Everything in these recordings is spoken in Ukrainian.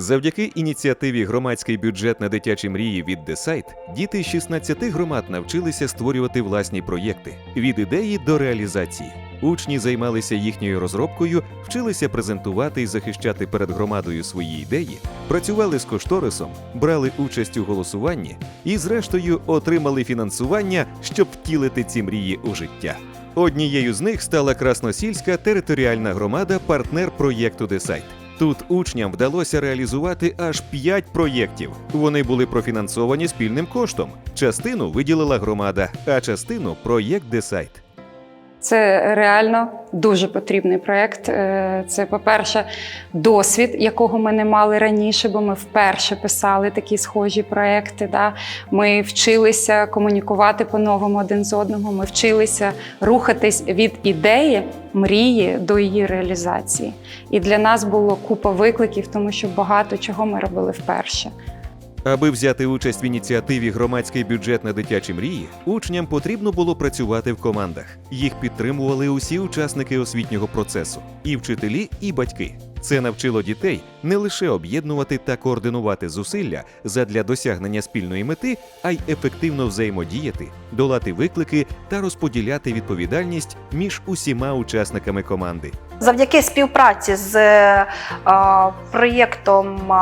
Завдяки ініціативі Громадський бюджет на дитячі мрії від Десайт діти з 16 громад навчилися створювати власні проєкти від ідеї до реалізації. Учні займалися їхньою розробкою, вчилися презентувати і захищати перед громадою свої ідеї, працювали з кошторисом, брали участь у голосуванні і, зрештою, отримали фінансування, щоб втілити ці мрії у життя. Однією з них стала Красносільська територіальна громада, партнер проєкту Десайт. Тут учням вдалося реалізувати аж п'ять проєктів. Вони були профінансовані спільним коштом. Частину виділила громада, а частину проєкт Десайт. Це реально дуже потрібний проєкт. Е, Це, по-перше, досвід, якого ми не мали раніше, бо ми вперше писали такі схожі проєкти. Да? Ми вчилися комунікувати по-новому один з одного. Ми вчилися рухатись від ідеї, мрії до її реалізації. І для нас було купа викликів, тому що багато чого ми робили вперше. Аби взяти участь в ініціативі Громадський бюджет на дитячі мрії, учням потрібно було працювати в командах. Їх підтримували усі учасники освітнього процесу і вчителі, і батьки. Це навчило дітей не лише об'єднувати та координувати зусилля задля досягнення спільної мети, а й ефективно взаємодіяти, долати виклики та розподіляти відповідальність між усіма учасниками команди. Завдяки співпраці з е, проєктом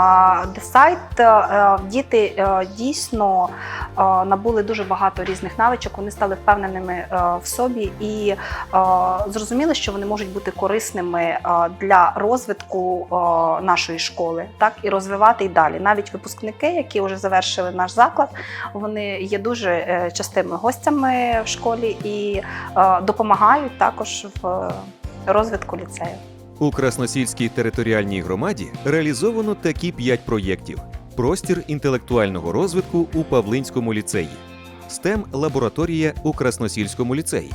Десайт е, діти е, дійсно е, набули дуже багато різних навичок. Вони стали впевненими е, в собі і е, зрозуміли, що вони можуть бути корисними е, для розвитку е, нашої школи, так і розвивати і далі. Навіть випускники, які вже завершили наш заклад, вони є дуже е, частими гостями в школі і е, допомагають також в розвитку ліцею. У Красносільській територіальній громаді реалізовано такі п'ять проєктів: простір інтелектуального розвитку у Павлинському ліцеї, STEM лабораторія у Красносільському ліцеї,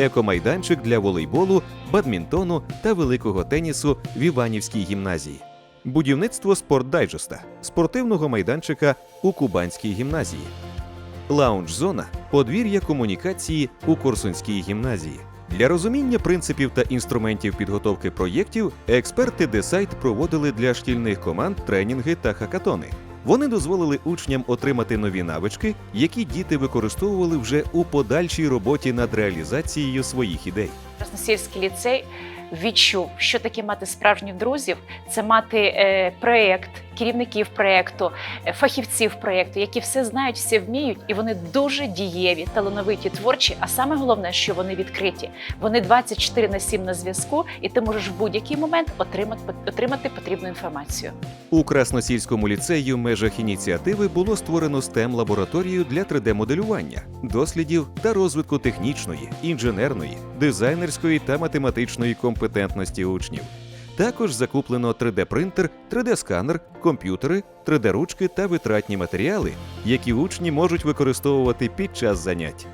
екомайданчик для волейболу, бадмінтону та великого тенісу в Іванівській гімназії, будівництво спортдайджеста, спортивного майданчика у Кубанській гімназії, лаунж-зона, подвір'я комунікації у Корсунській гімназії. Для розуміння принципів та інструментів підготовки проєктів експерти Десайт проводили для шкільних команд тренінги та хакатони. Вони дозволили учням отримати нові навички, які діти використовували вже у подальшій роботі над реалізацією своїх ідей. Красносільський ліцей відчув, що таке мати справжніх друзів, це мати е, проєкт, керівників проєкту, е, фахівців проєкту, які все знають, все вміють, і вони дуже дієві, талановиті, творчі. А саме головне, що вони відкриті. Вони 24 на 7 на зв'язку, і ти можеш в будь-який момент отримати, отримати потрібну інформацію. У Красносільському ліцеї в межах ініціативи було створено stem лабораторію для 3D-моделювання, дослідів та розвитку технічної, інженерної, дизайнерської та математичної компетентності учнів. Також закуплено 3D-принтер, 3D-сканер, комп'ютери, 3D-ручки та витратні матеріали, які учні можуть використовувати під час занять.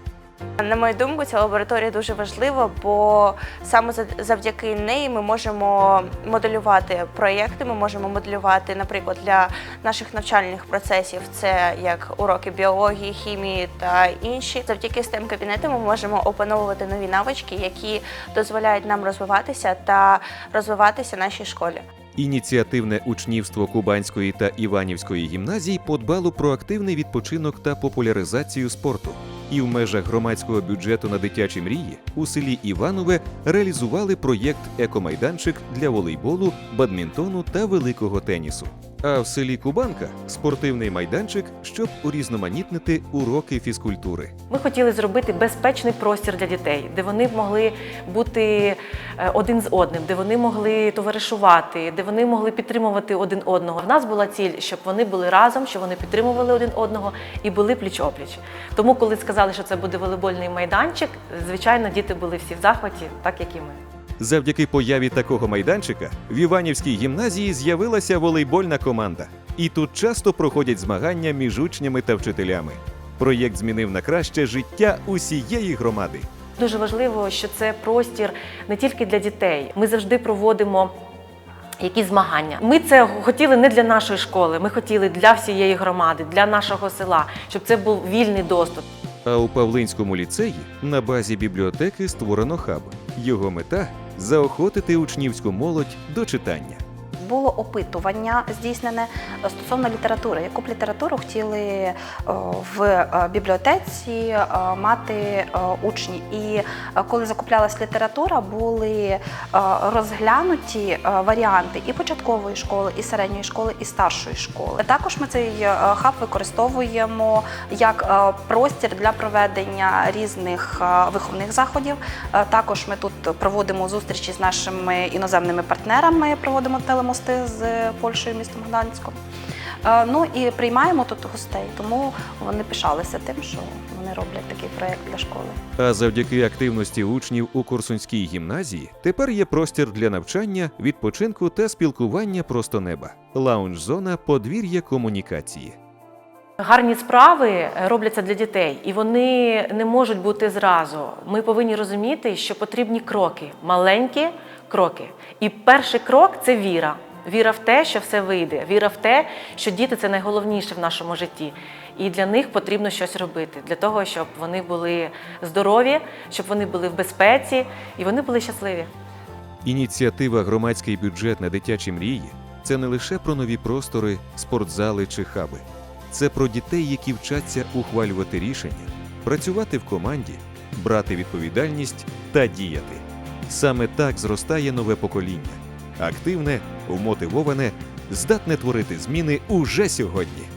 На мою думку, ця лабораторія дуже важлива, бо саме за- завдяки неї ми можемо моделювати проєкти. Ми можемо моделювати, наприклад, для наших навчальних процесів це як уроки біології, хімії та інші. Завдяки stem кабінету ми можемо опановувати нові навички, які дозволяють нам розвиватися та розвиватися нашій школі. Ініціативне учнівство Кубанської та Іванівської гімназій подбало про активний відпочинок та популяризацію спорту. І в межах громадського бюджету на дитячі мрії у селі Іванове реалізували проєкт Екомайданчик для волейболу, бадмінтону та великого тенісу. А в селі Кубанка спортивний майданчик, щоб урізноманітнити уроки фізкультури. Ми хотіли зробити безпечний простір для дітей, де вони могли бути е, один з одним, де вони могли товаришувати, де вони могли підтримувати один одного. В нас була ціль, щоб вони були разом, щоб вони підтримували один одного і були пліч-опліч. Тому, коли сказали, що це буде волейбольний майданчик, звичайно, діти були всі в захваті, так як і ми. Завдяки появі такого майданчика в Іванівській гімназії з'явилася волейбольна команда. І тут часто проходять змагання між учнями та вчителями. Проєкт змінив на краще життя усієї громади. Дуже важливо, що це простір не тільки для дітей. Ми завжди проводимо. Якісь змагання. Ми це хотіли не для нашої школи, ми хотіли для всієї громади, для нашого села, щоб це був вільний доступ. А у Павлинському ліцеї на базі бібліотеки створено хаб. Його мета заохотити учнівську молодь до читання. Було опитування здійснене е, стосовно літератури. Яку б літературу хотіли е, в е, бібліотеці мати учні? І коли закуплялась література, були розглянуті варіанти і початкової школи, і середньої школи, і старшої школи. Також ми цей хаб використовуємо як простір для проведення різних виховних заходів. Також ми тут проводимо зустрічі з нашими іноземними партнерами, проводимо телемости з Польщею, містом Гданськом. Е, Ну і приймаємо тут гостей, тому вони пишалися тим, що вони роблять такий проєкт для школи. А завдяки активності учнів у Корсунській гімназії тепер є простір для навчання, відпочинку та спілкування просто неба. Лаунж-зона подвір'я комунікації. Гарні справи робляться для дітей, і вони не можуть бути зразу. Ми повинні розуміти, що потрібні кроки, маленькі кроки. І перший крок це віра. Віра в те, що все вийде, віра в те, що діти це найголовніше в нашому житті. І для них потрібно щось робити для того, щоб вони були здорові, щоб вони були в безпеці і вони були щасливі. Ініціатива Громадський бюджет на дитячі мрії це не лише про нові простори, спортзали чи хаби. Це про дітей, які вчаться ухвалювати рішення, працювати в команді, брати відповідальність та діяти. Саме так зростає нове покоління активне, умотивоване, здатне творити зміни уже сьогодні.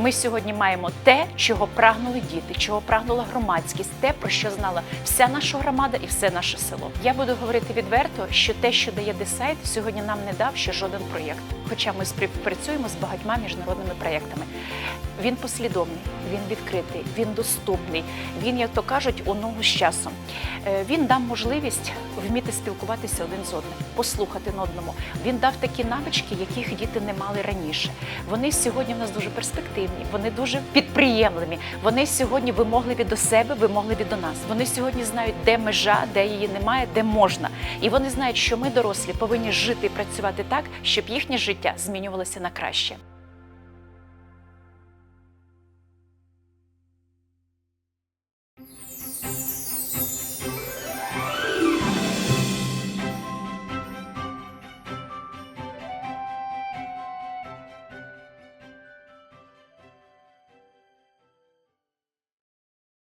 Ми сьогодні маємо те, чого прагнули діти, чого прагнула громадськість, те, про що знала вся наша громада і все наше село. Я буду говорити відверто, що те, що дає Десайт, сьогодні нам не дав ще жоден проєкт. Хоча ми співпрацюємо з багатьма міжнародними проєктами. Він послідовний, він відкритий, він доступний. Він, як то кажуть, у ногу з часом. Е, Він дав можливість вміти спілкуватися один з одним, послухати на одному. Він дав такі навички, яких діти не мали раніше. Вони сьогодні в нас дуже перспективні, вони дуже підприємливі. Вони сьогодні вимогливі до себе, вимогливі до нас. Вони сьогодні знають, де межа, де її немає, де можна. І вони знають, що ми, дорослі, повинні жити і працювати так, щоб їхнє життя змінювалося на краще.